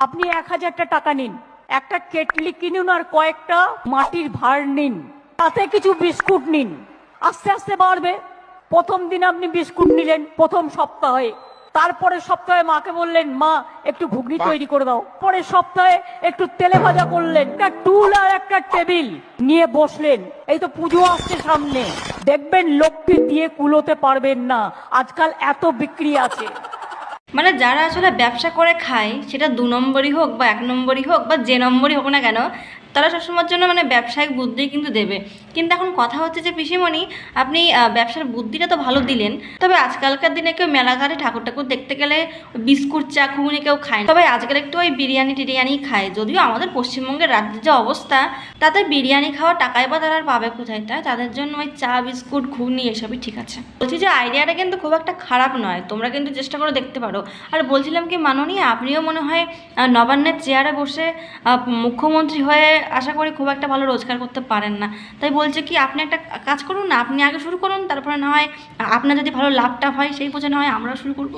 আপনি এক হাজারটা টাকা নিন। একটা কেটলি কিনুন আর কয়েকটা মাটির ভাঁড় নিন। তাতে কিছু বিস্কুট নিন। আস্তে আস্তে বাড়বে। প্রথম দিন আপনি বিস্কুট নিলেন প্রথম সপ্তাহে। তারপরে সপ্তাহে মাকে বললেন মা একটু ঘুগনি তৈরি করে দাও। পরের সপ্তাহে একটু তেলে ভাজা করলেন। একটা টুল আর একটা টেবিল নিয়ে বসলেন। এই তো পুজো আসছে সামনে। দেখবেন লোককে দিয়ে কুলোতে পারবেন না। আজকাল এত বিক্রি আছে। মানে যারা আসলে ব্যবসা করে খায়, সেটা দু নম্বরই হোক বা এক নম্বরই হোক বা যে নম্বরই হোক না কেন তারা সবসময়ের জন্য মানে ব্যবসায়িক বুদ্ধি কিন্তু দেবে। কিন্তু এখন কথা হচ্ছে যে, পিসিমণি, আপনি ব্যবসার বুদ্ধিটা তো ভালো দিলেন, তবে আজকালকার দিনে কেউ মেলাঘাটে ঠাকুর ঠাকুর দেখতে গেলে বিস্কুট চা, ঘুগনি কেউ খায় তবে আজকাল একটু ওই বিরিয়ানি টিরিয়ানি খায়, যদিও আমাদের পশ্চিমবঙ্গের রাজ্যের যে অবস্থা, তাতে বিরিয়ানি খাওয়া টাকাই বা তারা পাবে কোথায়? তাই তাদের জন্য ওই চা, বিস্কুট, ঘুগনি এসবই ঠিক আছে। বলছি যে, আইডিয়াটা কিন্তু খুব একটা খারাপ নয়, তোমরা কিন্তু চেষ্টা করে দেখতে পারো। আর বলছিলাম কি মাননী আপনিও মনে হয় নবান্নের চেয়ারে বসে মুখ্যমন্ত্রী হয়ে আশা করি খুব একটা ভালো রোজগার করতে পারেন না। তাই বলছে কি, আপনি একটা কাজ করুন না, আপনি আগে শুরু করুন, তারপরে না হয় আপনার যদি ভালো লাভটা হয়, সেই বোঝে না হয় আমরাও শুরু করব।